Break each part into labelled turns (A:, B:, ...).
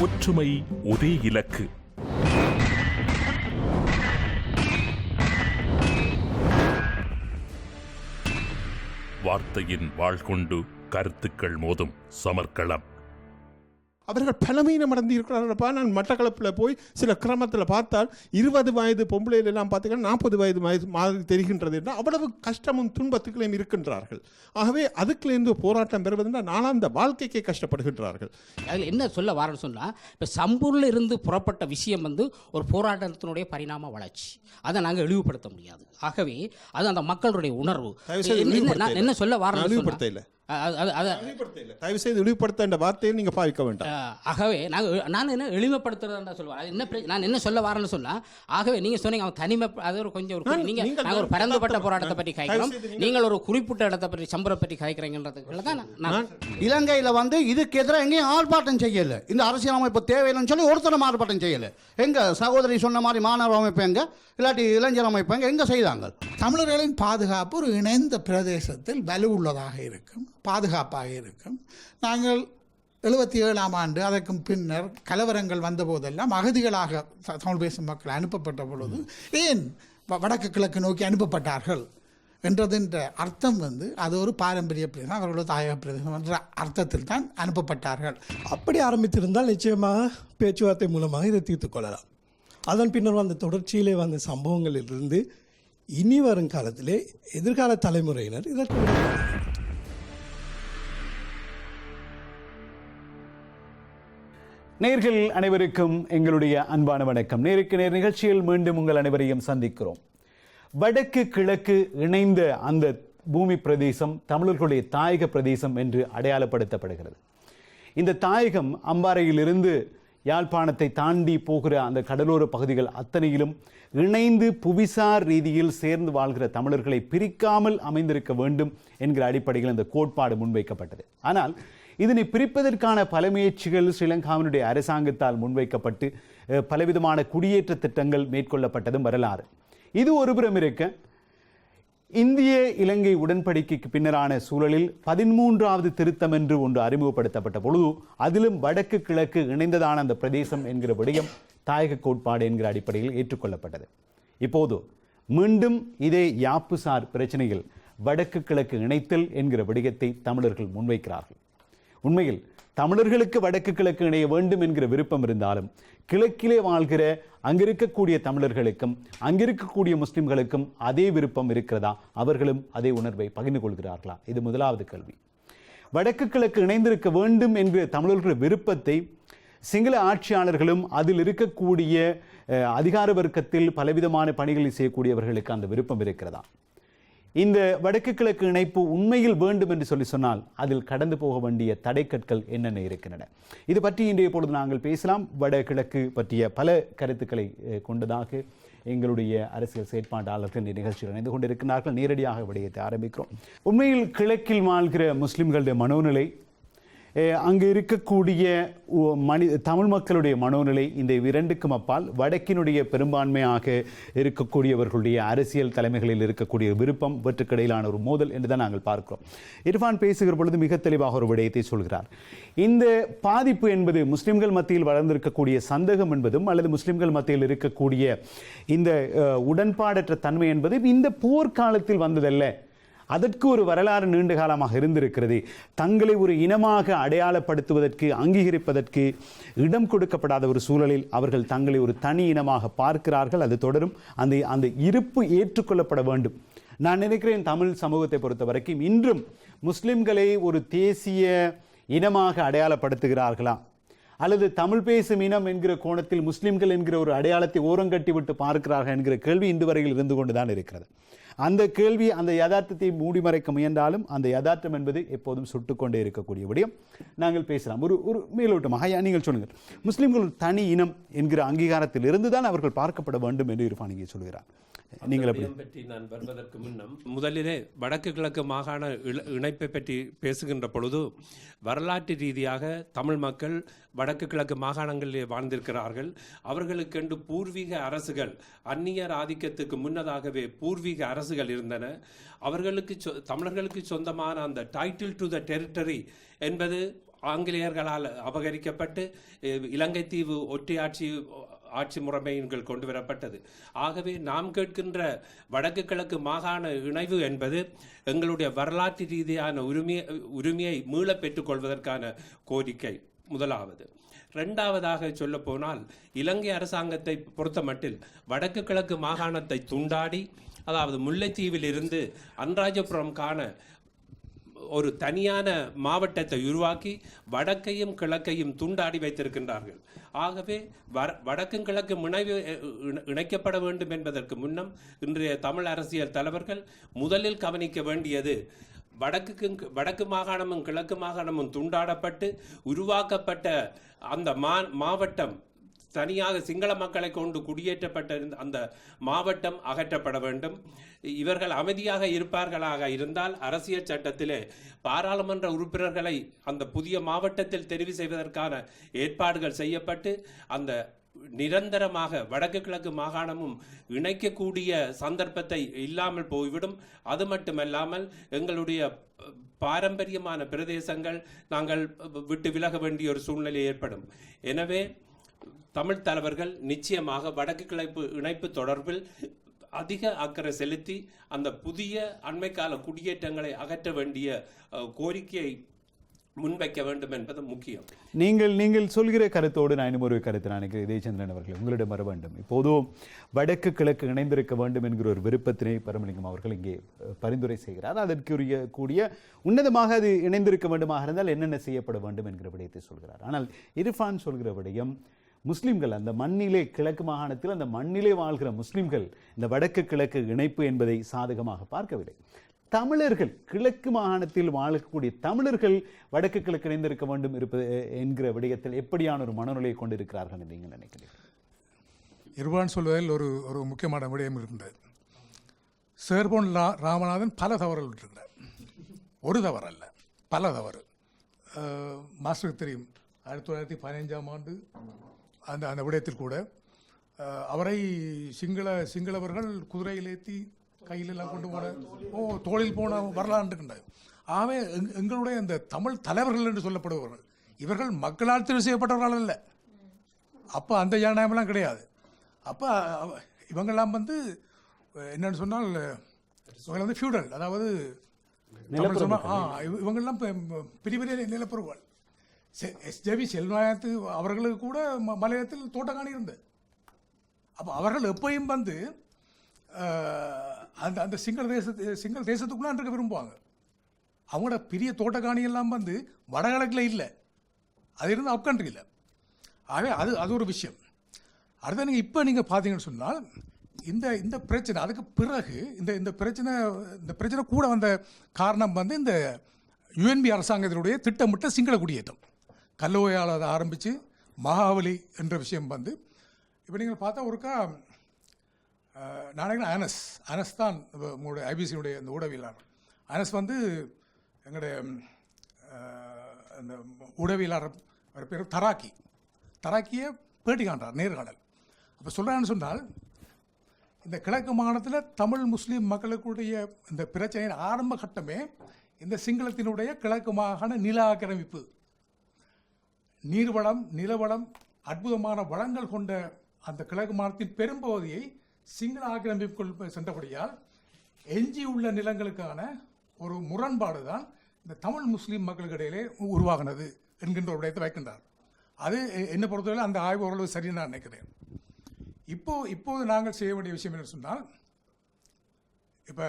A: ஒற்றுமை ஒரே இலக்கு. வார்த்தையின் வாழ்கொண்டு கருத்துக்கள் மோதும் சமர்க்களம்.
B: அவர்கள் பலமீனம் அடைந்து இருக்கிறார்களப்பா நான் மட்டக்களப்பில் போய் சில கிராமத்தில் பார்த்தால் இருபது வயது பொம்பளைகள் எல்லாம் பார்த்தீங்கன்னா நாற்பது வயது வயது மாதிரி தெரிகின்றது என்றால் அவ்வளவு கஷ்டமும் துன்பத்துக்களையும் இருக்கின்றார்கள். ஆகவே அதுக்குலேருந்து போராட்டம் பெறுவதென்றால் நாளாந்த வாழ்க்கைக்கே கஷ்டப்படுகின்றார்கள்.
C: அதில் என்ன சொல்ல வரேன்னு சொன்னால் இப்போ சம்பூரில் இருந்து புறப்பட்ட விஷயம் வந்து ஒரு போராட்டத்தினுடைய பரிணாம வளர்ச்சி. அதை நாங்கள் இழிவுபடுத்த முடியாது. ஆகவே அது அந்த மக்களுடைய உணர்வு. என்ன- சொல்ல
B: நான்
C: வரேன்னு
B: தயவு செய்து இழிவுபடுத்த என்ற வார்த்தையை நீங்கள் பாவிக்க வேண்டாம்.
C: ஆகவே நாங்கள் நான் என்ன எளிமைப்படுத்துறதா சொல்லுவேன். என்ன நான் என்ன சொல்ல வரேன்னு சொன்னா ஆகவே நீங்க சொன்னீங்க அவன் தனிமை அது ஒரு கொஞ்சம் ஒரு நீங்க
B: நீங்கள்
C: ஒரு பரந்துபட்ட போராட்டத்தை பற்றி காய்க்கிறோம்
B: நீங்கள்
C: ஒரு குறிப்பிட்ட இடத்தை பற்றி சம்பரம் பற்றி காய்க்கிறீங்கன்றதுக்குள்ள தான் நான்
B: நான்
D: இலங்கையில் வந்து இதுக்கு எதிராக எங்கேயும் ஆர்ப்பாட்டம் செய்யல. இந்த அரசியலமைப்பு தேவையில்லைன்னு சொல்லி ஒருத்தரும் ஆர்ப்பாட்டம் செய்யல. எங்க சகோதரி சொன்ன மாதிரி மாணவர் அமைப்பு எங்க? இல்லாட்டி இளைஞர் அமைப்பு எங்க? எங்க செய்தாங்க?
E: தமிழர்களின் பாதுகாப்பு ஒரு இணைந்த பிரதேசத்தில் வலுவுள்ளதாக இருக்கும். பாதுகாப்பாக இருக்கும். நாங்கள் எழுபத்தி ஏழாம் ஆண்டு அதற்கு பின்னர் கலவரங்கள் வந்தபோதெல்லாம் அகதிகளாக தமிழ் பேசும் மக்கள் அனுப்பப்பட்ட பொழுது ஏன் வ- வடக்கு கிழக்கு நோக்கி அனுப்பப்பட்டார்கள் என்றதுன்ற அர்த்தம் வந்து அது ஒரு பாரம்பரிய பிரதேசம் அவர்களோட தாயக பிரதேசம் என்ற அர்த்தத்தில் தான் அனுப்பப்பட்டார்கள்.
F: அப்படி ஆரம்பித்திருந்தால் நிச்சயமாக பேச்சுவார்த்தை மூலமாக இதை தீர்த்து கொள்ளலாம். அதன் பின்னர் வந்த தொடர்ச்சியிலே வந்த சம்பவங்களிலிருந்து இனி வரும் காலத்திலே எதிர்கால தலைமுறையினர் இதற்கு
G: நேர்கள் அனைவருக்கும் எங்களுடைய அன்பான வணக்கம். நேருக்கு நேர் நிகழ்ச்சியில் மீண்டும் உங்கள் அனைவரையும் சந்திக்கிறோம். வடக்கு கிழக்கு இணைந்த அந்த பூமி பிரதேசம் தமிழர்களுடைய தாயக பிரதேசம் என்று அடையாளப்படுத்தப்படுகிறது. இந்த தாயகம் அம்பாறையிலிருந்து யாழ்ப்பாணத்தை தாண்டி போகிற அந்த கடலோர பகுதிகள் அத்தனையிலும் இணைந்து புவிசார் ரீதியில் சேர்ந்து வாழ்கிற தமிழர்களை பிரிக்காமல் அமைந்திருக்க வேண்டும் என்கிற அடிப்படையில் இந்த கோட்பாடு முன்வைக்கப்பட்டது. ஆனால் இதனை பிரிப்பதற்கான பல முயற்சிகள் ஸ்ரீலங்காவினுடைய அரசாங்கத்தால் முன்வைக்கப்பட்டு பலவிதமான குடியேற்ற திட்டங்கள் மேற்கொள்ளப்பட்டதும் வரலாறு. இது ஒருபுறம் இருக்க இந்திய இலங்கை உடன்படிக்கைக்கு பின்னரான சூழலில் பதிமூன்றாவது திருத்தம் என்று ஒன்று அறிமுகப்படுத்தப்பட்ட பொழுது அதிலும் வடக்கு கிழக்கு இணைந்ததான அந்த பிரதேசம் என்கிற விடயம் தாயக கோட்பாடு என்கிற அடிப்படையில் ஏற்றுக்கொள்ளப்பட்டது. இப்போது மீண்டும் இதே யாப்புசார் பிரச்சனையில் வடக்கு கிழக்கு இணைத்தல் என்கிற விடயத்தை தமிழர்கள் முன்வைக்கிறார்கள். உண்மையில் தமிழர்களுக்கு வடக்கு கிழக்கு இணைய வேண்டும் என்கிற விருப்பம் இருந்தாலும் கிழக்கிலே வாழ்கிற அங்கிருக்கக்கூடிய தமிழர்களுக்கும் அங்கிருக்கக்கூடிய முஸ்லிம்களுக்கும் அதே விருப்பம் இருக்கிறதா? அவர்களும் அதே உணர்வை பகிர்ந்து கொள்கிறார்களா? இது முதலாவது கேள்வி. வடக்கு கிழக்கு இணைந்திருக்க வேண்டும் என்கிற தமிழர்களுடைய விருப்பத்தை சிங்கள ஆட்சியாளர்களும் அதில் இருக்கக்கூடிய அஹ், அதிகார வர்க்கத்தில் பலவிதமான பணிகளை செய்யக்கூடியவர்களுக்கு அந்த விருப்பம் இருக்கிறதா? இந்த வடக்கு கிழக்கு இணைப்பு உண்மையில் வேண்டும் என்று சொல்லி சொன்னால் அதில் கடந்து போக வேண்டிய தடைக்கற்கள் என்னென்ன இருக்கின்றன? இது பற்றி இன்றைய பொழுது நாங்கள் பேசலாம். வடகிழக்கு பற்றிய பல கருத்துக்களை கொண்டதாக எங்களுடைய அரசியல் செயற்பாட்டாளர்கள் இந்த நிகழ்ச்சியில் இணைந்து கொண்டிருக்கிறார்கள். நேரடியாக விடயத்தை ஆரம்பிக்கிறோம். உண்மையில் கிழக்கில் வாழ்கிற முஸ்லிம்களுடைய மனோநிலை அங்கு இருக்கக்கூடிய மனி தமிழ் மக்களுடைய மனோநிலை இந்த இரண்டுக்கும் அப்பால் வடக்கினுடைய பெரும்பான்மையாக இருக்கக்கூடியவர்களுடைய அரசியல் தலைமைகளில் இருக்கக்கூடிய விருப்பம் இவற்றுக்கிடையிலான ஒரு மோதல் என்று தான் நாங்கள் பார்க்கிறோம். இர்ஃபான் பேசுகிற பொழுது மிக தெளிவாக ஒரு விடயத்தை சொல்கிறார். இந்த பாதிப்பு என்பது முஸ்லிம்கள் மத்தியில் வளர்ந்திருக்கக்கூடிய சந்தேகம் என்பதும் அல்லது முஸ்லிம்கள் மத்தியில் இருக்கக்கூடிய இந்த உடன்பாடற்ற தன்மை என்பது இந்த போர்க்காலத்தில் வந்ததல்ல. அதற்கு ஒரு வரலாறு நீண்ட காலமாக இருந்திருக்கிறது. தங்களை ஒரு இனமாக அடையாளப்படுத்துவதற்கு அங்கீகரிப்பதற்கு இடம் கொடுக்கப்படாத ஒரு சூழலில் அவர்கள் தங்களை ஒரு தனி இனமாக பார்க்கிறார்கள். அது தொடரும். அந்த அந்த இருப்பு ஏற்றுக்கொள்ளப்பட வேண்டும். நான் நினைக்கிறேன் தமிழ் சமூகத்தை பொறுத்த வரைக்கும் இன்றும் முஸ்லிம்களை ஒரு தேசிய இனமாக அடையாளப்படுத்துகிறார்களா? அல்லது தமிழ் பேசும் இனம் என்கிற கோணத்தில் முஸ்லிம்கள் என்கிற ஒரு அடையாளத்தை ஓரங்கட்டி விட்டு பார்க்கிறார்கள் என்கிற கேள்வி இன்று வரையில் இருந்து கொண்டுதான் இருக்கிறது. அந்த கேள்வி அந்த யதார்த்தத்தை மூடி மறைக்க முயன்றாலும் அந்த யதார்த்தம் என்பது எப்போதும் சுட்டுக்கொண்டே இருக்கக்கூடிய விடயம். நாங்கள் பேசலாம். ஒரு ஒரு மேலோட்டமாக. நீங்கள் சொல்லுங்கள். முஸ்லிம்கள் தனி இனம் என்கிற அங்கீகாரத்தில் இருந்து தான் அவர்கள் பார்க்கப்பட வேண்டும் என்று இருப்பான் இங்கே சொல்கிறார். நீங்கள்
H: பற்றி நான் வருவதற்கு முன்னம் முதலிலே வடக்கு கிழக்கு மாகாண இணைப்பை பற்றி பேசுகின்ற பொழுது வரலாற்று ரீதியாக தமிழ் மக்கள் வடக்கு கிழக்கு மாகாணங்களிலே வாழ்ந்திருக்கிறார்கள். அவர்களுக்கென்று பூர்வீக அரசுகள் அந்நியர் ஆதிக்கத்துக்கு முன்னதாகவே பூர்வீக அரசுகள் இருந்தன. அவர்களுக்கு சொ- தமிழர்களுக்கு சொந்தமான அந்த டைட்டில் டு த டெரிட்டரி என்பது ஆங்கிலேயர்களால் அபகரிக்கப்பட்டு இலங்கை தீவு ஒற்றையாட்சி ஆட்சி முறைமைகள் கொண்டு வரப்பட்டது ஆகவே நாம் கேட்கின்ற வடக்கு கிழக்கு மாகாண இணைவு என்பது எங்களுடைய வரலாற்று ரீதியான உரிமையை உரிமையை மீளப் பெற்றுக்கொள்வதற்கான கோரிக்கை. முதலாவது. ரெண்டாவதாக சொல்ல போனால் இலங்கை அரசாங்கத்தை பொறுத்தமட்டில் வடக்கு கிழக்கு மாகாணத்தை துண்டாடி அதாவது முல்லைத்தீவில் இருந்து அன்ராஜபுரம் காண ஒரு தனியான மாவட்டத்தை உருவாக்கி வடக்கையும் கிழக்கையும் துண்டாடி வைத்திருக்கின்றார்கள். ஆகவே வட வடக்கும் கிழக்கும் இணைவு இணை- இணைக்கப்பட வேண்டும் என்பதற்கு முன்னம் இன்றைய தமிழ் அரசியல் தலைவர்கள் முதலில் கவனிக்க வேண்டியது வடக்குக்கும் வடக்கு மாகாணமும் கிழக்கு மாகாணமும் துண்டாடப்பட்டு உருவாக்கப்பட்ட அந்த மா மாவட்டம் தனியாக சிங்கள மக்களை கொண்டு குடியேற்றப்பட்ட அந்த மாவட்டம் அகற்றப்பட வேண்டும். இவர்கள் அமைதியாக இருப்பார்களாக இருந்தால் அரசியல் சட்டத்திலே பாராளுமன்ற உறுப்பினர்களை அந்த புதிய மாவட்டத்தில் தெரிவு செய்வதற்கான ஏற்பாடுகள் செய்யப்பட்டு அந்த நிரந்தரமாக வடக்கு கிழக்கு மாகாணமும் இணைக்கக்கூடிய சந்தர்ப்பத்தை இல்லாமல் போய்விடும். அது மட்டுமல்லாமல் எங்களுடைய பாரம்பரியமான பிரதேசங்கள் நாங்கள் விட்டு விலக வேண்டிய ஒரு சூழ்நிலை ஏற்படும். எனவே தமிழ் தலைவர்கள் நிச்சயமாக வடக்கு கிழப்பு இணைப்பு தொடர்பில் அதிக அக்கறை செலுத்தி அந்த புதிய அண்மைக்கால குடியேற்றங்களை அகற்ற வேண்டிய கோரிக்கையை முன்வைக்க வேண்டும் என்பது முக்கியம்.
G: நீங்கள் நீங்கள் சொல்கிற கருத்தோடு நான் இன்னும் ஒரு கருத்து நான் நினைக்கிறேன். இதயச்சந்திரன் அவர்கள் உங்களிடம் வர வேண்டும். இப்போதும் வடக்கு கிழக்கு இணைந்திருக்க வேண்டும் என்கிற ஒரு விருப்பத்தினை பரமலிங்கம் அவர்கள் இங்கே பரிந்துரை செய்கிறார். அதற்குரிய கூடிய உன்னதமாக அது இணைந்திருக்க வேண்டுமாக இருந்தால் என்னென்ன செய்யப்பட வேண்டும் என்கிற விடயத்தை சொல்கிறார். ஆனால் இர்ஃபான் சொல்கிற விடயம் முஸ்லிம்கள் அந்த மண்ணிலே கிழக்கு மாகாணத்தில் அந்த மண்ணிலே வாழ்கிற முஸ்லிம்கள் இந்த வடக்கு கிழக்கு இணைப்பு என்பதை சாதகமாக பார்க்கவில்லை. தமிழர்கள் கிழக்கு மாகாணத்தில் வாழக்கூடிய தமிழர்கள் வடக்கு கிழக்கு இணைந்திருக்க வேண்டும் இருப்பது என்கிற விடயத்தில் எப்படியான ஒரு மனநிலையை கொண்டிருக்கிறார்கள் என்று நீங்கள் நினைக்கிறீர்கள்?
I: இருவான் சொல்வதில் ஒரு ஒரு முக்கியமான விடயம் இருக்கின்றது சேர்போன் ரா ராமநாதன் பல தவறுகள் விட்டிருக்கிறார் ஒரு தவறு அல்ல பல தவறு. மாஸ்டருக்கு தெரியும் ஆயிரத்தி தொள்ளாயிரத்தி பதினைஞ்சாம் ஆண்டு அந்த அந்த விடயத்தில் கூட அவரை சிங்கள சிங்களவர்கள் குதிரையில் ஏற்றி கையில் எல்லாம் கொண்டு போன ஓ தோளில் போன வரலாறு இருக்கின்றது ஆகவே எங்- எங்களுடைய இந்த தமிழ் தலைவர்கள் என்று சொல்லப்படுபவர்கள் இவர்கள் மக்களால் தெரிவு செய்யப்பட்டவர்கள் அல்ல. அப்போ அந்த ஜனநாயகம்லாம் கிடையாது. அப்போ இவங்கெல்லாம் வந்து என்னன்னு சொன்னால் இவங்க வந்து ஃபியூடல் அதாவது ஆ இவ- இவங்கெல்லாம் பெரிய பெரிய நிலப்பரவுகள் எஸ்ஜேபி செல்வாயத்து அவர்களுக்கு கூட மலையத்தில் தோட்டக்காணி இருந்தது. அப்போ அவர்கள் எப்பயும் வந்து அந்த அந்த சிங்கள தேசத்து சிங்கள தேசத்துக்குள்ளே இருக்க விரும்புவாங்க. அவங்களோட பெரிய தோட்டக்காணி எல்லாம் வந்து வடகிழக்கில் இல்லை. அது இருந்து அப் கண்ட்ரியில் ஆகவே அது அது ஒரு விஷயம். அடுத்த நீங்கள் இப்போ நீங்கள் பார்த்தீங்கன்னு சொன்னால் இந்த இந்த பிரச்சனை அதுக்கு பிறகு இந்த இந்த பிரச்சனை இந்த பிரச்சனை கூட வந்த காரணம் வந்து இந்த யுஎன்பி அரசாங்கத்தினுடைய திட்டமிட்ட சிங்கள குடியேற்றம். கல்லோயால் அதை ஆரம்பித்து மகாபலி என்ற விஷயம் வந்து இப்போ நீங்கள் பார்த்தா ஒருக்கா நான் நினைக்கிறேன் அனஸ் அனஸ் தான் உங்களுடைய ஐபிசியுடைய இந்த ஊடகவியலாளர் அனஸ் வந்து எங்களுடைய அந்த ஊடகவியலாளர் பேர் தராக்கி. தராக்கியை பேட்டி காண்றார் நேர்காணல் அப்போ சொல்கிறான்னு சொன்னால் இந்த கிழக்கு மாநிலத்தில் தமிழ் முஸ்லீம் மக்களுக்குடைய இந்த பிரச்சனையின் ஆரம்ப கட்டமே இந்த சிங்களத்தினுடைய கிழக்கு மாகாண நில ஆக்கிரமிப்பு. நீர்வளம் நிலவளம் அற்புதமான வளங்கள் கொண்ட அந்த கிழக்கு மாநிலத்தின் பெரும்பகுதியை சிங்கள ஆக்கிரமிப்புக்குள் சென்றபடியால் எஞ்சியுள்ள நிலங்களுக்கான ஒரு முரண்பாடு தான் இந்த தமிழ் முஸ்லீம் மக்களுக்கிடையிலே உருவாகினது என்கின்ற ஒரு விடயத்தை வைக்கின்றார். அது என்னை பொறுத்தவரை அந்த ஆய்வு ஓரளவு சரின்னு நான் நினைக்கிறேன். இப்போ இப்போது நாங்கள் செய்ய வேண்டிய விஷயம் என்ன சொன்னால் இப்போ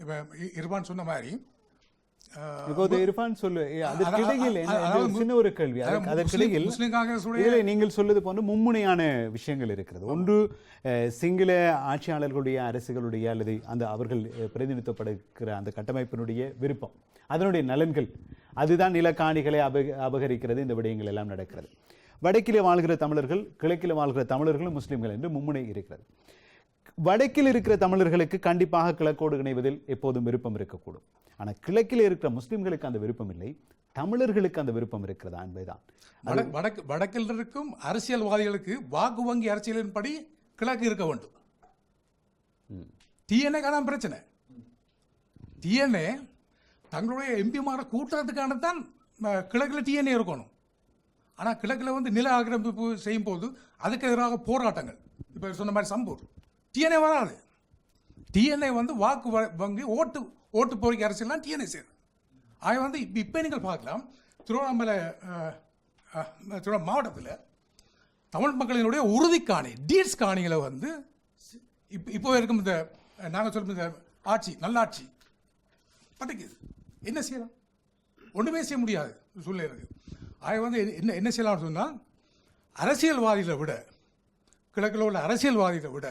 I: இப்போ இருபான் சொன்ன மாதிரி
G: இர்ஃபான் சொல்லு சின்ன ஒரு கேள்வி. இதில் நீங்கள் சொல்வது போன்று மும்முனையான விஷயங்கள் இருக்கிறது. ஒன்று சிங்கள ஆட்சியாளர்களுடைய அரசுகளுடைய அல்லது அந்த அவர்கள் பிரதிநிதித்துவப்படுகிற அந்த கட்டமைப்பினுடைய விருப்பம். அதனுடைய நலன்கள். அதுதான் நிலக்காணிகளை அபக அபகரிக்கிறது இந்த விடயங்கள் எல்லாம் நடக்கிறது. வடக்கிலே வாழ்கிற தமிழர்கள் கிழக்கில் வாழ்கிற தமிழர்களும் முஸ்லிம்கள் என்று மும்முனை இருக்கிறது. வடக்கில் இருக்கிற தமிழர்களுக்கு கண்டிப்பாக கிழக்கோடு இணைவதில் எப்போதும் விருப்பம் இருக்கக்கூடும். ஆனால் கிழக்கில் இருக்கிற முஸ்லிம்களுக்கு அந்த விருப்பம் இல்லை. தமிழர்களுக்கு அந்த விருப்பம் இருக்கிறதா என்பதுதான்.
I: வடக்கு வடக்கு வடக்கில் இருக்கும் அரசியல்வாதிகளுக்கு வாக்கு வங்கி அரசியலின்படி கிழக்கு இருக்க வேண்டும். டிஎன்ஏ காணாம பிரச்சனை. டிஎன்ஏ தங்களுடைய எம்பிமாரை கூட்டுறதுக்கான தான் கிழக்குல டிஎன்ஏ இருக்கணும். ஆனால் கிழக்கில் வந்து நில ஆக்கிரமிப்பு செய்யும் போது அதுக்கு எதிராக போராட்டங்கள். இப்போ சொன்ன மாதிரி சம்பூர். டிஎன்ஏ வராது. டிஎன்ஏ வந்து வாக்கு வ- வங்கி ஓட்டு ஓட்டு போரிக்கை அரசியல்லாம் டிஎன்ஏ சேரும். ஆக வந்து இப்போ இப்போ நீங்கள் பார்க்கலாம் திருவண்ணாமலை திருவண்ணாமலை திருவண்ணா மாவட்டத்தில் தமிழ் மக்களினுடைய உறுதி காணி டீட்ஸ் காணிகளை வந்து இப்போ இப்போ இருக்கும் இந்த நாங்கள் சொல்லும் இந்த ஆட்சி நல்லாட்சி பட்டிக்குது என்ன செய்யலாம் ஒன்றுமே செய்ய முடியாது. சூழ்நிலை இருக்குது ஆக வந்து என்ன என்ன செய்யலாம்னு சொன்னால் அரசியல்வாதிகளை விட கிழக்கில் உள்ள அரசியல்வாதிகளை விட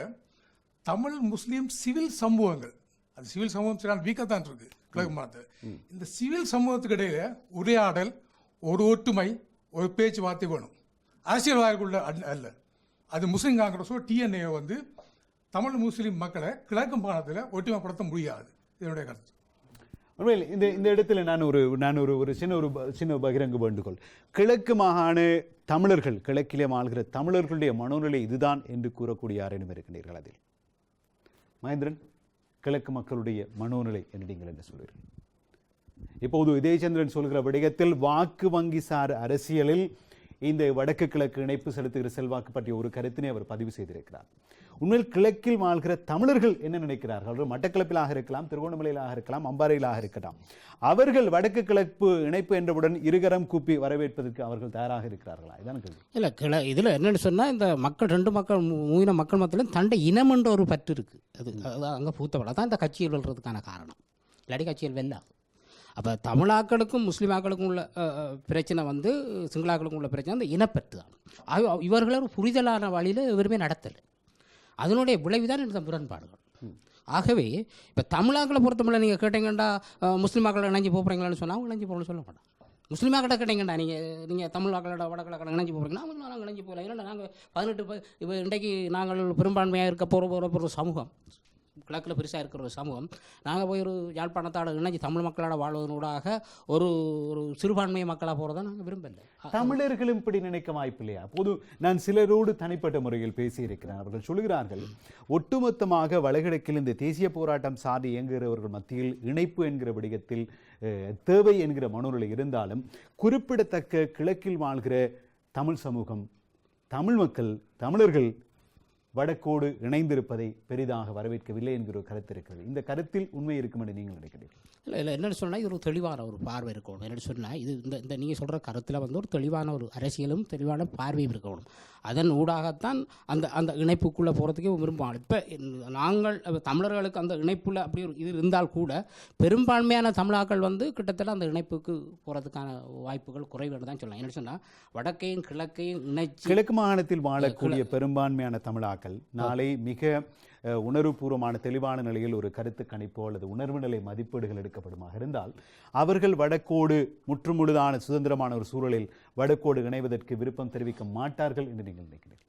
I: தமிழ் முஸ்லீம் சிவில் சமூகங்கள். அது சிவில் சமூகம் வீக்கத்தான் இருக்கு கிழக்கு மாநிலத்தில் இந்த சிவில் சமூகத்துக்கு இடையில உரையாடல் ஒரு ஒற்றுமை ஒரு பேச்சுவார்த்தை வேணும். அரசியல்வாதிகளுக்குள்ள அல்ல- அல்ல. அது முஸ்லீம் காங்கிரஸோ டிஎன்ஏ வந்து தமிழ் முஸ்லீம் மக்களை கிழக்கு மாநிலத்தில் ஒற்றுமைப்படுத்த முடியாது. இதனுடைய கருத்து.
G: உண்மையில் இந்த இந்த இடத்துல நான் ஒரு நான் ஒரு ஒரு சின்ன ஒரு சின்ன பகிரங்க வேண்டுகோள். கிழக்கு மாகாண தமிழர்கள் கிழக்கிலே வாழ்கிற தமிழர்களுடைய மனோநிலை இதுதான் என்று கூறக்கூடிய யாரேனும் இருக்கின்றீர்கள் அதில்? மகேந்திரன் கிழக்கு மக்களுடைய மனோநிலை என்று நீங்கள் என்ன சொல்வீர்கள்? இப்போது விஜயச்சந்திரன் சொல்கிற விடயத்தில் வாக்கு வங்கி சார் அரசியலில் இந்த வடக்கு கிழக்கு இணைப்பு செலுத்துகிற செல்வாக்கு பற்றிய ஒரு கருத்தினை அவர் பதிவு செய்திருக்கிறார். உண்மையில் கிழக்கில் வாழ்கிற தமிழர்கள் என்ன நினைக்கிறார்கள்? மட்டக்களப்பிலாக இருக்கலாம் திருகோணமலையிலாக இருக்கலாம் அம்பாறையிலாக இருக்கலாம். அவர்கள் வடக்கு கிழக்கு இணைப்பு என்றவுடன் இருகரம் கூப்பி வரவேற்பதற்கு அவர்கள் தயாராக இருக்கிறார்களா? இதான் கேள்வி.
C: இல்லை கிள இதில் என்னென்னு சொன்னால் இந்த மக்கள் ரெண்டு மக்கள் மூவின மக்கள் மத்தியிலும் தண்டை இனம் என்ற ஒரு பற்று இருக்குது அது அங்கே பூத்தவளை தான் இந்த கட்சியில் வெல்றதுக்கான காரணம். இல்லாட்டி கட்சியில் வெல்லாது அப்போ தமிழாக்களுக்கும் முஸ்லீமாக்களுக்கும் உள்ள பிரச்சனை வந்து சிங்களாக்களுக்கும் உள்ள பிரச்சனை அந்த இனப்பற்று தான். ஆக இவர்களை ஒரு புரிதலான வழியில் எவருமே நடத்தலை. அதனுடைய விளைவுதான் இந்த முரண்பாடுகள். ஆகவே இப்போ தமிழாக்களை பொறுத்தமல்ல நீங்கள் கேட்டீங்கன்னா முஸ்லீமாக்களை இணைஞ்சு போகிறீங்களான்னு சொன்னால் அவங்க இணைஞ்சு போகணும்னு சொல்ல மாட்டாங்க. முஸ்லீமாக்கிட்ட கேட்டீங்கண்டா நீங்கள் நீங்கள் தமிழாக்களோட வடக்கிழக்கில் இணைஞ்சு போகிறீங்கன்னா அவங்க நாங்கள் இணைஞ்சு போகலாம் ஏன்னா நாங்கள் பதினெட்டு ப- இப்போ இன்றைக்கு நாங்கள் பெரும்பான்மையாக இருக்க போகிற போகிற சமூகம். கிழக்கில் பெருசாக இருக்கிற ஒரு சமூகம். நாங்கள் போய் ஒரு யாழ்ப்பாணத்தோட இணைஞ்சு தமிழ் மக்களோட வாழ்வதனூடாக ஒரு ஒரு சிறுபான்மை மக்களாக போகிறத நாங்கள் விரும்பலை.
G: தமிழர்களும் இப்படி நினைக்க வாய்ப்பில்லையா பொது நான் சிலரோடு தனிப்பட்ட முறையில் பேசியிருக்கிறேன். அவர்கள் சொல்கிறார்கள் ஒட்டுமொத்தமாக வடகிழக்கில் இந்த தேசிய போராட்டம் சார்ந்து இயங்குகிறவர்கள் மத்தியில் இணைப்பு என்கிற விடயத்தில் தேவை என்கிற மனோநிலை இருந்தாலும் குறிப்பிடத்தக்க கிழக்கில் வாழ்கிற தமிழ் சமூகம் தமிழ் மக்கள் தமிழர்கள் வடக்கோடு இணைந்திருப்பதை பெரிதாக வரவேற்கவில்லை என்கிற ஒரு கருத்து இருக்கிறது. இந்த கருத்தில் உண்மை இருக்கும் என்று நீங்கள் நினைக்கிறீர்கள்?
C: இல்லை இல்லை. என்னென்னு சொன்னால் இது ஒரு தெளிவான ஒரு பார்வை இருக்கணும் என்னென்னு சொன்னால் இது இந்த இந்த நீங்கள் சொல்கிற கருத்தில் வந்து ஒரு தெளிவான ஒரு அரசியலும் தெளிவான பார்வையும் இருக்கணும் அதன் ஊடாகத்தான் அந்த அந்த இணைப்புக்குள்ளே போகிறதுக்கே விரும்புவாங்க. இப்போ நாங்கள் தமிழர்களுக்கு அந்த இணைப்புல அப்படி ஒரு இது இருந்தால் கூட பெரும்பான்மையான தமிழாக்கள் வந்து கிட்டத்தட்ட அந்த இணைப்புக்கு போகிறதுக்கான வாய்ப்புகள் குறைவுன்னு தான் சொல்லலாம். என்ன சொன்னால் வடக்கையும் கிழக்கையும் இணைச்சி
G: கிழக்கு மாகாணத்தில் வாழக்கூடிய பெரும்பான்மையான தமிழாக்கள் நாளை மிக உணர்வுபூர்வமான தெளிவான நிலையில் ஒரு கருத்து கணிப்போ அல்லது உணர்வு நிலை மதிப்பீடுகள் எடுக்கப்படுமாக இருந்தால் அவர்கள் வடக்கோடு முற்றுமுழுதான சுதந்திரமான ஒரு சூழலில் வடக்கோடு இணைவதற்கு விருப்பம் தெரிவிக்க மாட்டார்கள் என்று நீங்கள் நினைக்கிறீர்கள்?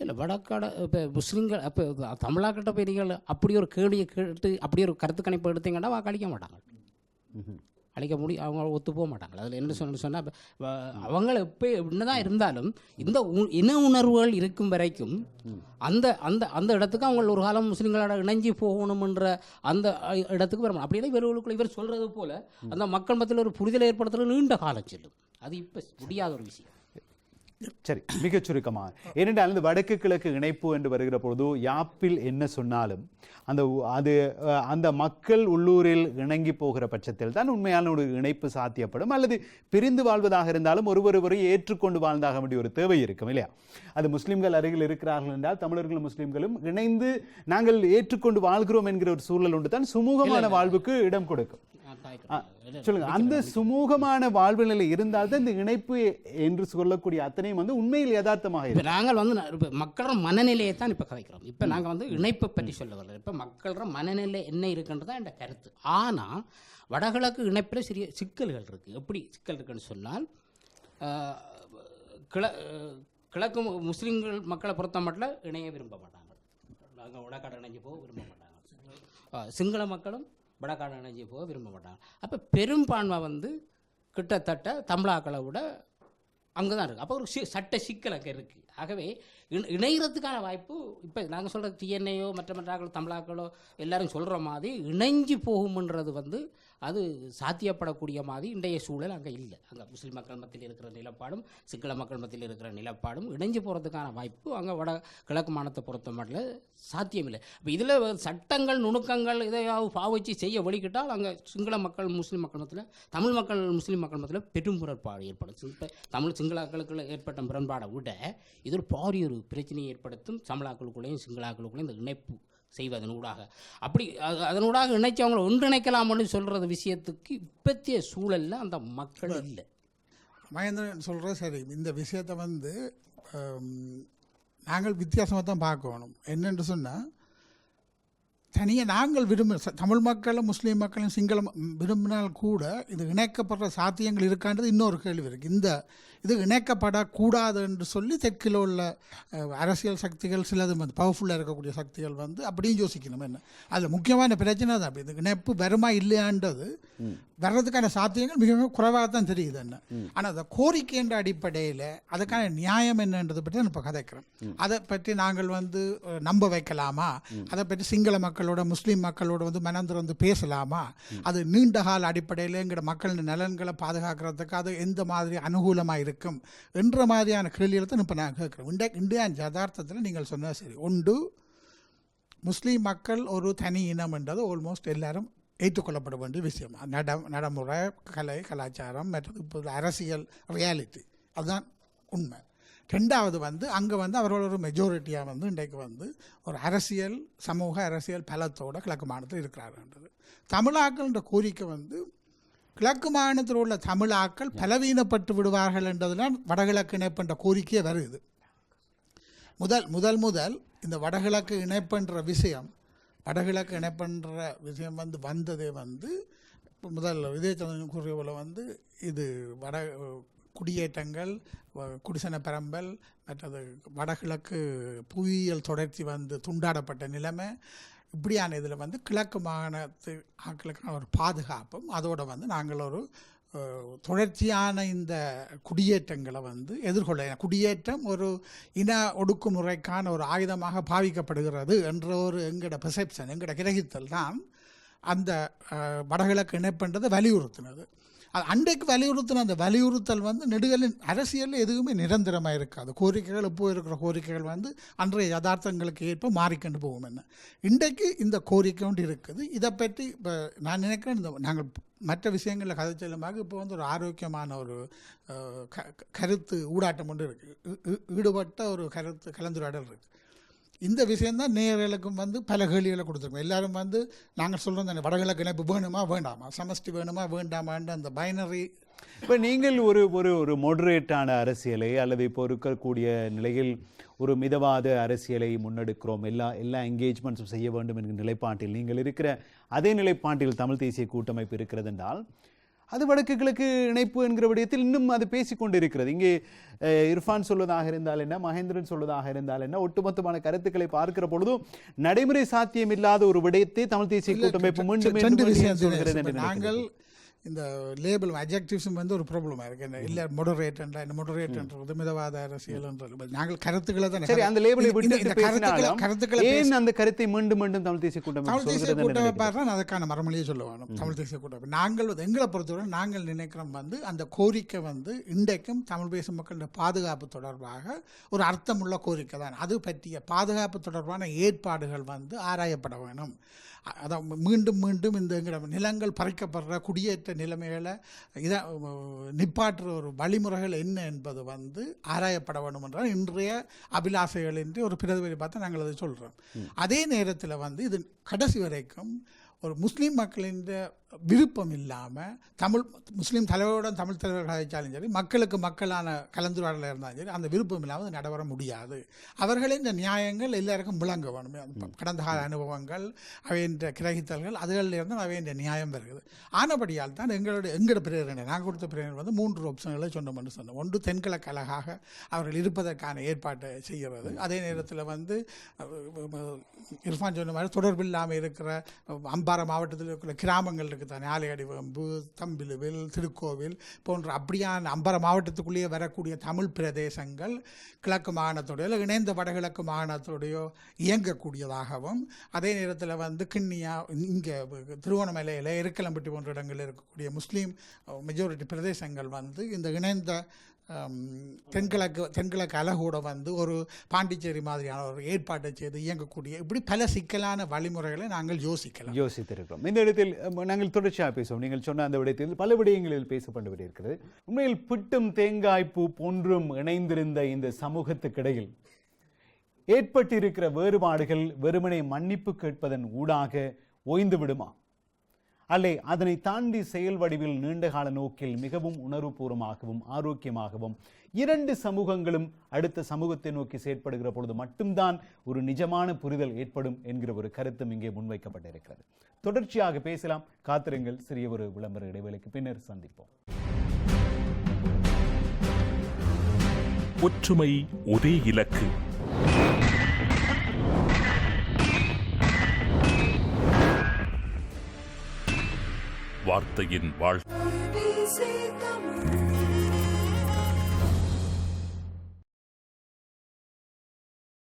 C: இல்லை வடக்காட இப்போ முஸ்லீம்கள் அப்போ தமிழாக்கிட்ட போய் நீங்கள் அப்படி ஒரு கேள்வியை கேட்டு அப்படி ஒரு கருத்து கணிப்பு எடுத்தீங்கன்னா வாக்களிக்க மாட்டாங்க. அழிக்க முடியும் அவங்க ஒத்து போக மாட்டாங்க. அதில் என்ன சொன்ன சொன்னால் அவங்க எப்போ என்னதான் இருந்தாலும் இந்த உ- இன உணர்வுகள் இருக்கும் வரைக்கும் அந்த அந்த அந்த இடத்துக்கு அவங்க ஒரு காலம் முஸ்லீம்களோட இணைஞ்சு போகணும்ன்ற அந்த இடத்துக்கு வர அப்படியே இவர்களுக்குள்ள இவர் சொல்கிறது போல அந்த மக்கள் மத்தியில் ஒரு புரிதலை ஏற்படுத்துறது நீண்ட காலம் செல்லும். அது இப்போ முடியாத ஒரு விஷயம்.
G: சரி மிகச் சுருக்கமாக. ஏனென்றால் இந்த வடக்கு கிழக்கு இணைப்பு என்று வருகிற பொழுது யாப்பில் என்ன சொன்னாலும் அந்த அது அந்த மக்கள் உள்ளூரில் இணங்கி போகிற பட்சத்தில் தான் உண்மையான ஒரு இணைப்பு சாத்தியப்படும். அல்லது பிரிந்து வாழ்வதாக இருந்தாலும் ஒருவரை ஏற்றுக்கொண்டு வாழ்ந்தாக வேண்டிய ஒரு தேவை இருக்கும் இல்லையா? அது முஸ்லிம்கள் அருகில் இருக்கிறார்கள் என்றால் தமிழர்களும் முஸ்லிம்களும் இணைந்து நாங்கள் ஏற்றுக்கொண்டு வாழ்கிறோம் என்கிற ஒரு சூழல் உண்டு தான் சுமூகமான வாழ்வுக்கு இடம் கொடுக்கும். சொல்லுங்க. அந்த சுமூகமான வாழ்வு நிலை இருந்தால்தான் இந்த இணைப்பு என்று சொல்லக்கூடிய அத்தனையும் வந்து உண்மையில் யதார்த்தமாக
C: இப்போ நாங்கள் வந்து மக்களோட மனநிலையை தான் இப்போ கதைக்கிறோம் இப்போ நாங்கள் வந்து இணைப்பை பற்றி சொல்ல வரல. இப்போ மக்களோட மனநிலை என்ன இருக்குன்றது தான் என் கருத்து. ஆனால் வடகிழக்கு இணைப்பில் சிறிய சிக்கல்கள் இருக்குது எப்படி சிக்கல் இருக்குன்னு சொன்னால் கிழ கிழக்கு முஸ்லிம்கள் மக்களை பொறுத்த மட்டும் இணைய விரும்ப மாட்டாங்க. நாங்கள் வடக்காடு இணைஞ்சு போக விரும்ப மாட்டாங்க. சிங்கள மக்களும் வடக்காடு இணைஞ்சு போக விரும்ப மாட்டாங்க. அப்போ பெரும்பான்மை வந்து கிட்டத்தட்ட தமிழாக்களை விட அங்கே தான் இருக்குது அப்போ ஒரு சி சட்ட சிக்கல் அங்கே இருக்குது ஆகவே இணை- இணைகிறதுக்கான வாய்ப்பு இப்போ நாங்கள் சொல்கிற டிஎன்ஏயோ மற்ற மற்றாக்களோ தமிழாக்களோ எல்லாரும் சொல்கிற மாதிரி இணைஞ்சு போகும்ன்றது வந்து அது சாத்தியப்படக்கூடிய மாதிரி இன்றைய சூழல் அங்கே இல்லை. அங்கே முஸ்லீம் மக்கள் மத்தியில் இருக்கிற நிலப்பாடும் சிங்கள மக்கள் மத்தியில் இருக்கிற நிலப்பாடும் இணைஞ்சு போகிறதுக்கான வாய்ப்பு அங்கே வட கிழக்கு மாநிலத்தை பொறுத்த மட்டும் சாத்தியமில்லை. இப்போ இதில் சட்டங்கள் நுணுக்கங்கள் இதையாவது பாவிச்சு செய்ய வழிகிட்டால் அங்கே சிங்கள மக்கள் முஸ்லீம் மக்கள் மத்தியில் தமிழ் மக்கள் முஸ்லீம் மக்கள் மத்தியில் பெரும் முரண்பாடு ஏற்படும். இப்போ தமிழ் சிங்களாக்களுக்குள்ள ஏற்பட்ட முரண்பாடை விட இது ஒரு பாரிய ஒரு பிரச்சனையை ஏற்படுத்தும் தமிழாக்களுக்குள்ளேயும் சிங்களாக்களுக்குள்ளேயும் இந்த இணைப்பு செய்வதனூடாக அப்படி அது- அதனூடாக இணைச்சு அவங்களை ஒன்றிணைக்கலாம்னு சொல்கிறது விஷயத்துக்கு இப்பத்திய சூழலில் அந்த மக்கள் இல்லை.
E: மகேந்திரன் சொல்கிறது சரி. இந்த விஷயத்தை வந்து நாங்கள் வித்தியாசமாக தான் பார்க்கணும். என்னென்று சொன்னால் தனியாக நாங்கள் விரும்ப தமிழ் மக்களும் முஸ்லீம் மக்களும் சிங்கள ம- விரும்பினால் கூட இது இணைக்கப்படுற சாத்தியங்கள் இருக்கான்றது இன்னொரு கேள்வி இருக்குது இந்த இது இணைக்கப்படக்கூடாது என்று சொல்லி தெற்கில் உள்ள அரசியல் சக்திகள் சிலது வந்து பவர்ஃபுல்லாக இருக்கக்கூடிய சக்திகள் வந்து அப்படியும் யோசிக்கணும். என்ன? அதில் முக்கியமான பிரச்சனை தான் அப்படி. இது இணைப்பு வருமா இல்லையான்றது வர்றதுக்கான சாத்தியங்கள் மிக மிக குறைவாக தான் தெரியுது. என்ன? ஆனால் அந்த கோரிக்கை என்ற அடிப்படையில் அதுக்கான நியாயம் என்னன்றதை பற்றி நான் இப்போ கதைக்கிறேன் அதை பற்றி நாங்கள் வந்து நம்ப வைக்கலாமா? அதை பற்றி சிங்கள மக்களோட முஸ்லீம் மக்களோட வந்து மனம் திறந்து பேசலாமா? அது நீண்ட கால அடிப்படையில் மக்கள் மக்களின் நலன்களை பாதுகாக்கிறதுக்கு அது எந்த மாதிரி அனுகூலமாக இருக்கும்? என்ற மாதிரியான கேள்வியில் தான் இப்போ நான் கேட்குறேன். இந்தியா இந்தியா யதார்த்தத்தில் நீங்கள் சொன்னால் சரி. ஒன்று முஸ்லீம் மக்கள் ஒரு தனி இனம் என்றது ஆல்மோஸ்ட் எல்லாரும் ஏற்றுக்கொள்ளப்பட வேண்டிய விஷயம். நட நடைமுறை கலை கலாச்சாரம் மற்றது இப்போ அரசியல் ரியாலிட்டி அதுதான் உண்மை. ரெண்டாவது வந்து அங்கே வந்து அவரோட ஒரு மெஜாரிட்டியாக வந்து இன்றைக்கு வந்து ஒரு அரசியல் சமூக அரசியல் பலத்தோட கிழக்கு மாநிலத்தில் இருக்கிறாருன்றது தமிழாக்கள்ன்ற கோரிக்கை வந்து கிழக்கு மாநிலத்தில் உள்ள தமிழாக்கள் பலவீனப்பட்டு விடுவார்கள் என்றதுலாம் வடகிழக்கு இணைப்புன்ற கோரிக்கையே வருது. முதல் முதல் முதல் இந்த வடகிழக்கு இணைப்புன்ற விஷயம் வடகிழக்கு இணைப்புன்ற விஷயம் வந்து வந்ததே வந்து இப்ப முதல் விஜயச்சந்திரன் கூறிய போல வந்து இது வட குடியேற்றங்கள் குடிசன பரம்பல் மற்றது வடகிழக்கு புவியியல் தொடர்ச்சி வந்து துண்டாடப்பட்ட நிலைமை இப்படியான இதில் வந்து கிழக்கு மாகாணத்து ஆக்களுக்கான ஒரு பாதுகாப்பும் அதோடு வந்து நாங்கள் ஒரு தொடர்ச்சியான இந்த குடியேற்றங்களை வந்து எதிர்கொள்ள குடியேற்றம் ஒரு இன ஒடுக்குமுறைக்கான ஒரு ஆயுதமாக பாவிக்கப்படுகிறது என்ற ஒரு எங்களோட பெர்செப்ஷன் எங்களோட கிரகித்தல் தான் அந்த வடகிழக்கு இணைப்புன்றதை வலியுறுத்தினது. அன்றைக்கு வலியுறுத்தின அந்த வலியுறுத்தல் வந்து நெடுகளின் அரசியலில் எதுவுமே நிரந்தரமாக இருக்காது. கோரிக்கைகள் இப்போ இருக்கிற கோரிக்கைகள் வந்து அன்றைய யதார்த்தங்களுக்கு ஏற்ப மாறிக்கொண்டு போகும் என்ன இன்றைக்கு இந்த கோரிக்கை ஒன்று இருக்குது. இதை பற்றி இப்போ நான் நினைக்கிறேன் இந்த நாங்கள் மற்ற விஷயங்களில் கதை செல்லுமாக இப்போ வந்து ஒரு ஆரோக்கியமான ஒரு க- கருத்து ஊடாட்டம் ஒன்று இருக்குது ஈடுபட்ட ஒரு கருத்து கலந்துரையாடல் இருக்குது இந்த விஷயந்தான் நேயர்களுக்கும் வந்து பல கேள்விகளை கொடுத்துருக்கோம். எல்லாரும் வந்து நாங்கள் சொல்கிறோம் தானே வடகிழக்கு இணைப்பு வேணுமா வேண்டாமா? சமஷ்டி வேணுமா வேண்டாமான்ற அந்த பைனரி
G: இப்போ நீங்கள் ஒரு ஒரு ஒரு மொடரேட்டான அரசியலை அல்லது இப்போ இருக்கக்கூடிய நிலையில் ஒரு மிதவாத அரசியலை முன்னெடுக்கிறோம். எல்லா எல்லா என்கேஜ்மெண்ட்ஸும் செய்ய வேண்டும் என்கிற நிலைப்பாட்டில் நீங்கள் இருக்கிற அதே நிலைப்பாட்டில் தமிழ் தேசிய கூட்டமைப்பு இருக்கிறது என்றால் அது வடக்கு கிழக்கு இணைப்பு என்கிற விடயத்தில் இன்னும் அது பேசிக்கொண்டு இருக்கிறது இங்கே இர்ஃபான் சொல்வதாக இருந்தால் என்ன மகேந்திரன் சொல்வதாக இருந்தால் என்ன ஒட்டுமொத்தமான கருத்துக்களை பார்க்கிற பொழுதும் நடைமுறை சாத்தியம் இல்லாத ஒரு விடயத்தை தமிழ் தேசிய கூட்டமைப்பு மீண்டும் சொல்கிறது. என்று
E: நாங்கள். இந்த லேபிள் அஜெக்டிவ்ஸும் வந்து ஒரு ப்ராப்ளமாக இருக்கு. என்ன இல்லை மொடரேட்டன்டா இந்த மொடரேட்டன்றது மிதவாத அரசியல்ன்றது. நாங்கள் கருத்துக்களை தான்
G: சரி அந்த லேபிளை
E: இந்த- இந்த-
G: விட்டு
E: இந்த கருத்துக்களை கருத்துக்களை
G: ஏன் அந்த கருத்தை மீண்டும் மீண்டும் தமிழ் தேசிய கூட்டமைப்பு
E: தமிழ் தேசிய கூட்டமைப்பாக. தான் அதுக்கான மறுமொழியை சொல்ல வேணும் தமிழ் தேசிய கூட்டமைப்பு. நாங்கள் வந்து எங்களை பொறுத்தவரை நாங்கள் நினைக்கிறோம் வந்து அந்த கோரிக்கை வந்து இன்றைக்கும் தமிழ் பேசும் மக்களுடைய பாதுகாப்பு தொடர்பாக ஒரு அர்த்தமுள்ள கோரிக்கை தான். அது பற்றிய பாதுகாப்பு தொடர்பான ஏற்பாடுகள் வந்து ஆராயப்பட வேணும். அதான் மீண்டும் மீண்டும் இந்த நிலங்கள் பறிக்கப்படுற குடியேற்ற நிலைமைகளை இதை நிப்பாட்டுற ஒரு வழிமுறைகள் என்ன என்பது வந்து ஆராயப்பட வேண்டும் என்றால் இன்றைய அபிலாசைகள் என்று ஒரு பிரதிபலி பார்த்து நாங்கள் அதை சொல்கிறோம் அதே நேரத்தில் வந்து இது கடைசி வரைக்கும் ஒரு முஸ்லீம் மக்களின் விருப்பம் இல்லாமல் தமிழ் முஸ்லீம் தலைவருடன் தமிழ் தலைவர்கள் அழைச்சாலும் சரி மக்களுக்கு மக்களான கலந்துரையாடலாக இருந்தாலும் சரி அந்த விருப்பம் இல்லாமல் நடைபெற முடியாது. அவர்களின் இந்த நியாயங்கள் எல்லாருக்கும் விளங்க வேணும். கடந்த கால அனுபவங்கள் அவையின் கிரகித்தல்கள் அதுகளிலிருந்து அவையின் நியாயம் வருகிறது. ஆனபடியால் தான் எங்களுடைய எங்களோட பிரேரணை நாங்கள் கொடுத்த பிரேரணை வந்து மூன்று ஆப்ஷன்களை சொன்னோம் என்று சொன்னோம். ஒன்று தென்கிழக்கு அழகாக அவர்கள் இருப்பதற்கான ஏற்பாட்டை செய்கிறது. அதே நேரத்தில் வந்து அஹ், இர்ஃபான் சொன்ன மாதிரி தொடர்பில்லாமல் இருக்கிற அம்பாறை மாவட்டத்தில் இருக்கிற கிராமங்கள் இருக்குது தானே ஆலையடிவம்பு தம்பிலுவில் திருக்கோவில் போன்ற அப்படியான அம்பாறை மாவட்டத்துக்குள்ளேயே வரக்கூடிய தமிழ் பிரதேசங்கள் கிழக்கு மாகாணத்தோடையோ இல்லை இணைந்த வடகிழக்கு மாகாணத்தோடையோ இயங்கக்கூடியதாகவும் அதே நேரத்தில் வந்து கிண்ணியா இங்கே திருவோணமலையில் எருக்கலம்பட்டி போன்ற இடங்களில் இருக்கக்கூடிய முஸ்லீம் மெஜாரிட்டி பிரதேசங்கள் வந்து இந்த இணைந்த தென்கிழக்கு தென்கிழக்கு அலகூட வந்து ஒரு பாண்டிச்சேரி மாதிரியான ஒரு ஏற்பாட்டை செய்து இயங்கக்கூடிய இப்படி பல சிக்கலான வழிமுறைகளை நாங்கள் யோசிக்கலாம்.
G: யோசித்திருக்கிறோம். இந்த இடத்தில் நாங்கள் தொடர்ச்சியாக பேசுவோம். நீங்கள் சொன்ன அந்த விடயத்தில் பல விடயங்களில் பேசப்பட்டு இருக்கிறது உண்மையில் பிட்டும் தேங்காய் பூ போன்றும் இணைந்திருந்த இந்த சமூகத்துக்கிடையில் ஏற்பட்டிருக்கிற வேறுபாடுகள் வெறுமனை மன்னிப்பு கேட்பதன் ஊடாக ஓய்ந்து விடுமா அல்லே அதனை தாண்டி செயல் வடிவில் நீண்டகால நோக்கில் மிகவும் உணர்வுபூர்வமாகவும் ஆரோக்கியமாகவும் இரண்டு சமூகங்களும் அடுத்த சமூகத்தை நோக்கி செயற்படுகிற பொழுது மட்டும்தான் ஒரு நிஜமான புரிதல் ஏற்படும் என்கிற ஒரு கருத்தும் இங்கே முன்வைக்கப்பட்டிருக்கிறது. தொடர்ச்சியாக பேசலாம். காத்திருங்கள். சிறிய ஒரு விளம்பர இடைவேளைக்கு பின்னர் சந்திப்போம்.
A: ஒற்றுமை ஒரே இலக்கு. வார்த்தையின் வாழ்